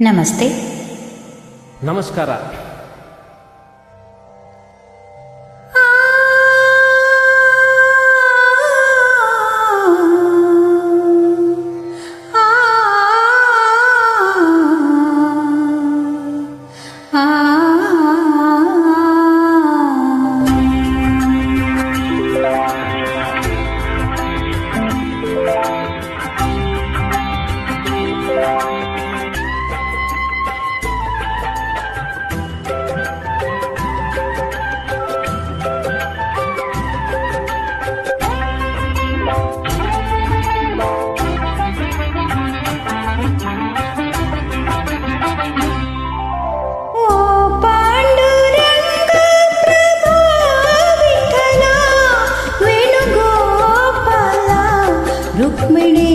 ನಮಸ್ತೆ. ನಮಸ್ಕಾರ.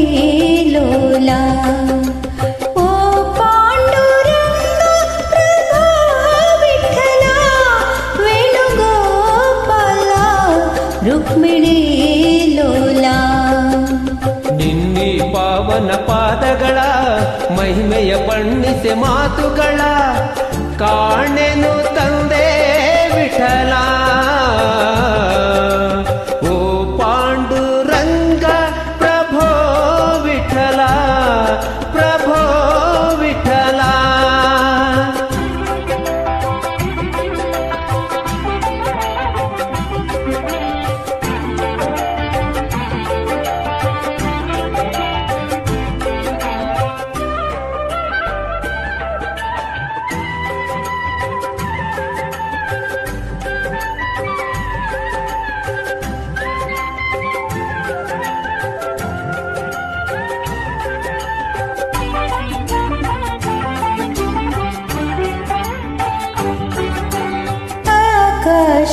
ರುಕ್ಮಿಣಿ ಲೋಲ ಓ ಪಾಂಡುರಂಗ ಪ್ರಭೋ ವಿಠಲ ವೇಣುಗೋಪಾಲ ರುಕ್ಮಿಣಿ ಲೋಲ ನಿನ್ನಿ ಪಾವನ ಪಾದಗಳ ಮಹಿಮೆಯ ಬಣ್ಣಿಸೆ ಮಾತುಗಳ ಕಾಣೆನು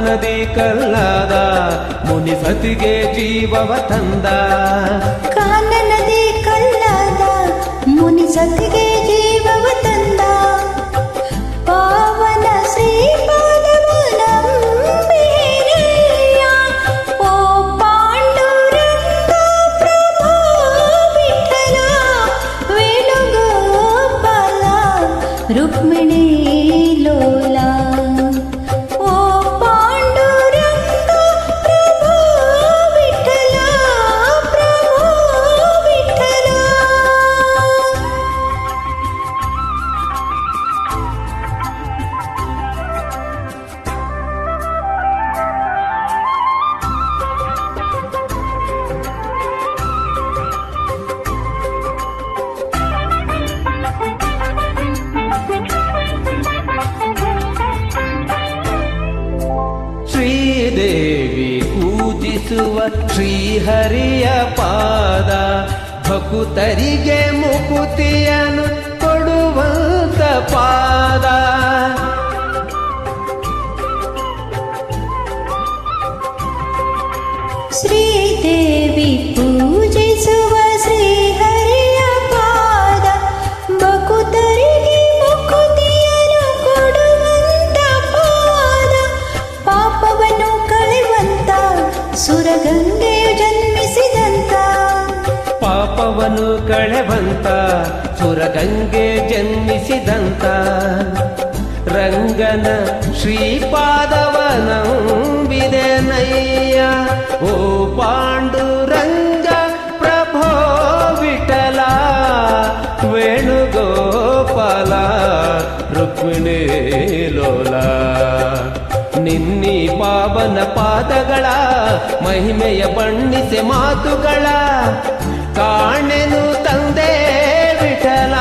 ಕಾನನದಿ ಕಲ್ಲಾದ ಮುನಿಸತಿಗೆ ಜೀವವ ತಂದ. ಕಾನನದಿ ಕಲ್ಲಾದ ಮುನಿ ಸತಿಗೆ ಶ್ರೀಹರಿಯ ಪಾದ ಭಕುತರಿಗೆ ಮುಕುತಿಯನ್ನು ಕೊಡುವಂತ ಪಾದ. ಪಾಪವನ್ನು ಕಳೆವಂತ, ಸುರಗಂಗೆ ಜನ್ಮಿಸಿದಂತ. ರಂಗನ ಶ್ರೀಪಾದವನಂಬಿದೆ ನಯ್ಯ, ಓ ಪಾಂಡುರಂಗ ಪ್ರಭೋ ವಿಠಲ, ವೇಣುಗೋಪಾಲ, ರುಕ್ಮಿಣಿ ಲೋಲ. ನಿನ್ನಿ ಪಾವನ ಪಾದಗಳ, ಮಹಿಮೆಯ ಬಣ್ಣಿಸೆ ಮಾತುಗಳ ಕಾಣೆನು ತಂದೆ ವಿಠಲ